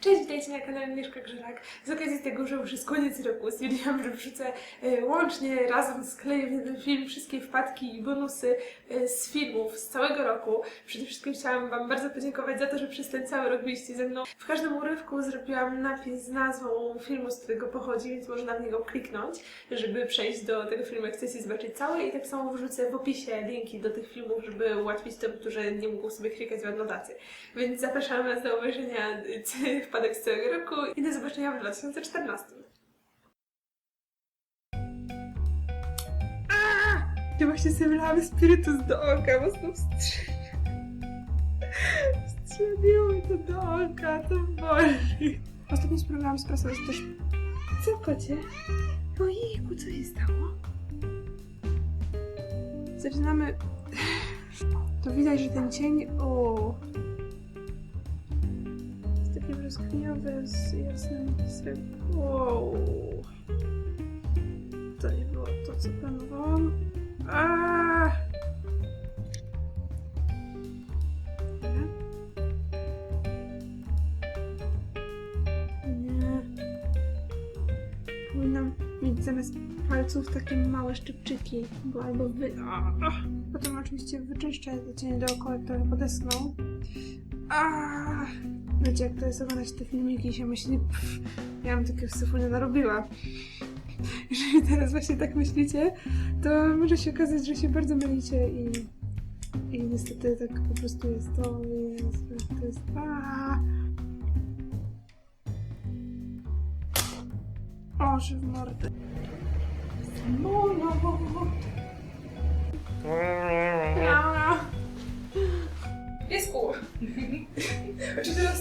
Cześć, witajcie na kanale Mieszka Grzelak. Z okazji tego, że już jest koniec roku, stwierdziłam, że wrzucę e, łącznie razem z klejem jeden film wszystkie wpadki i bonusy e, z filmów z całego roku. Przede wszystkim chciałam Wam bardzo podziękować za to, że przez ten cały rok byliście ze mną. W każdym urywku zrobiłam napis z nazwą filmu, z którego pochodzi, więc można w niego kliknąć, żeby przejść do tego filmu, jak chcecie zobaczyć cały. I tak samo wrzucę w opisie linki do tych filmów, żeby ułatwić tym, którzy nie mogą sobie klikać w adnotację. Więc zapraszam Was do obejrzenia c- wpadek z całego roku i do zobaczenia w 2014. Aaa! Ja właśnie sobie wlałam spirytus do oka, mocno wstrzeliło. Wstrzeliło mi to do oka, to boli. Ostatnio spróbowałam sprasować też... Co, kocie? Ojejku, co się stało? Zaczynamy... To widać, że ten cień... O, jest taki brzoskwiniowy z jasnym srebrem. Wow. To nie było to, co planowałam. Aaaa! Nie. Powinnam mieć zamiast palców takie małe szczypczyki, bo albo wy... Potem oczywiście wyczyszczę te cienie dookoła, które podeschną. A, Wiecie, jak to jest oglądać te filmiki i się myśli, pff, ja bym takiego syfu nie narobiła. Jeżeli teraz właśnie tak myślicie, to może się okazać, że się bardzo mylicie i, i niestety tak po prostu jest to, jest, to jest... A. Oży w mordę. Samolot.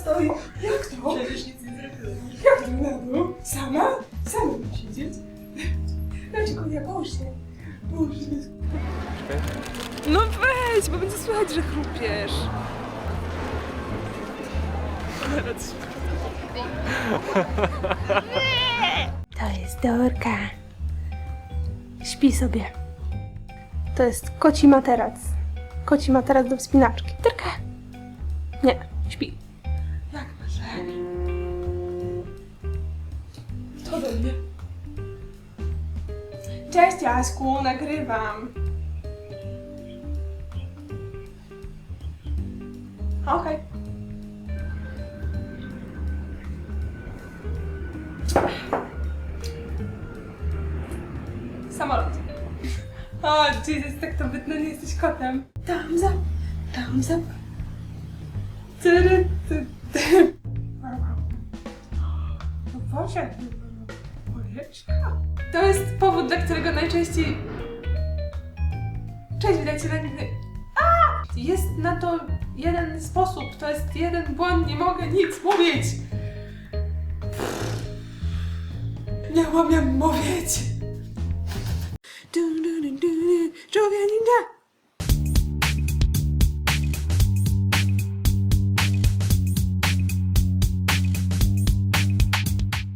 Stoi? Jak to? Przecież nic nie zrobiłem. Jak to na dół? Sama? Sama mam siedzieć? Połóż się. Połóż się. No weź, bo będzie słychać, że chrupiesz. To jest Dorka. Śpi sobie. To jest koci materac. Koci materac do wspinaczki. Dorka. Nie, śpi. To do mnie. Cześć Jaśku, nagrywam. Okej. Samolot. O, Jesus, tak to bytno, nie jesteś kotem. Thumbs up, thumbs up. Tyry, ty, ty. No Boże, Oleczka. To jest powód, dla którego najczęściej... Cześć, witajcie na. A! Jest na to jeden sposób, to jest jeden błąd, nie mogę nic mówić. Nie umiem mówić. Żółwia ninja!